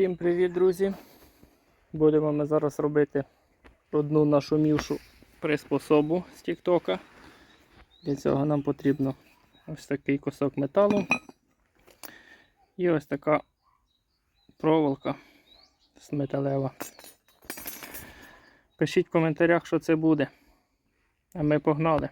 Всім привіт, друзі! Будемо ми зараз робити одну нашу мівшу приспособу з Тіктока. Для цього нам потрібно ось такий кусок металу і ось така проволока металева. Пишіть в коментарях, що це буде. А ми погнали.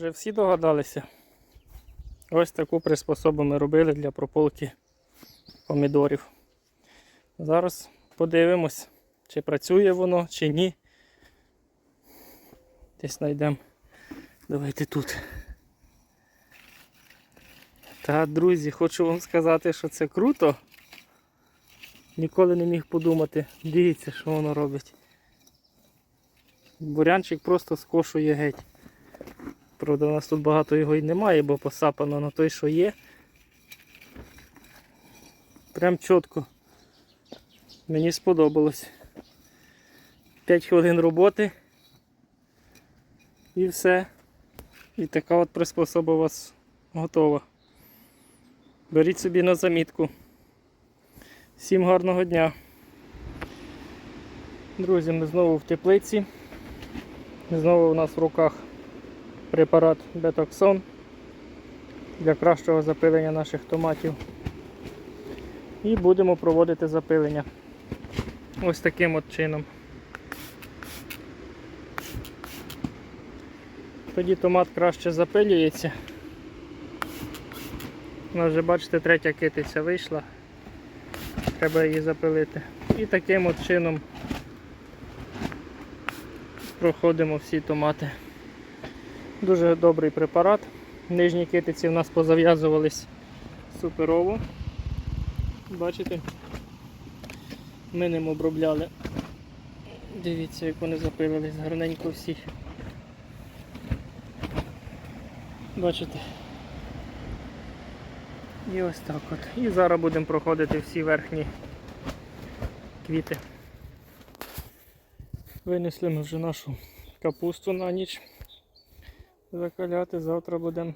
Вже всі догадалися. Ось таку приспособу ми робили для прополки помідорів. Зараз подивимось, чи працює воно, чи ні. Десь знайдемо. Давайте тут. Та, друзі, хочу вам сказати, що це круто. Ніколи не міг подумати. Дивіться, що воно робить. Бурянчик просто скошує геть. Правда, у нас тут багато його і немає, бо посапано на той, що є. Прям чітко. Мені сподобалось. 5 хвилин роботи. І все. І така от приспособа у вас готова. Беріть собі на замітку. Всім гарного дня. Друзі, ми знову в теплиці. Знову у нас в руках препарат Бетоксон для кращого запилення наших томатів. І будемо проводити запилення ось таким от чином. Тоді томат краще запилюється. У нас вже, бачите, третя китиця вийшла. Треба її запилити. І таким от чином проходимо всі томати. Дуже добрий препарат. Нижні китиці в нас позав'язувались суперово. Бачите? Ми ним обробляли. Дивіться, як вони запилились гарненько всі. Бачите? І ось так от. І зараз будемо проходити всі верхні квіти. Винесли ми вже нашу капусту на ніч закаляти, завтра будемо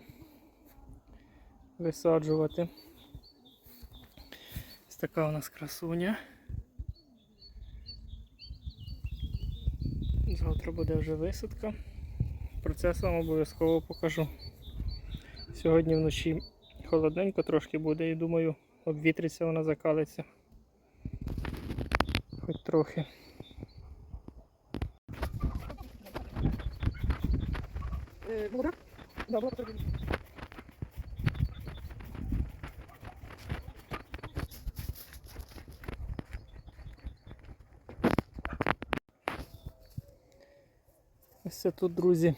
висаджувати. Ось така у нас красуня. Завтра буде вже висадка. Процес вам обов'язково покажу. Сьогодні вночі холодненько трошки буде і думаю, обвітриться вона закалиться. Хоч трохи. Молода? Да, була потрібна. Ось це тут, друзі.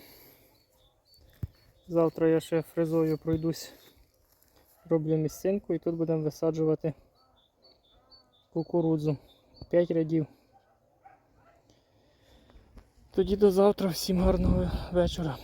Завтра я ще фрезою пройдусь, роблю місцинку і тут будемо висаджувати кукурудзу. 5 рядів. Тоді до завтра, всім гарного вечора.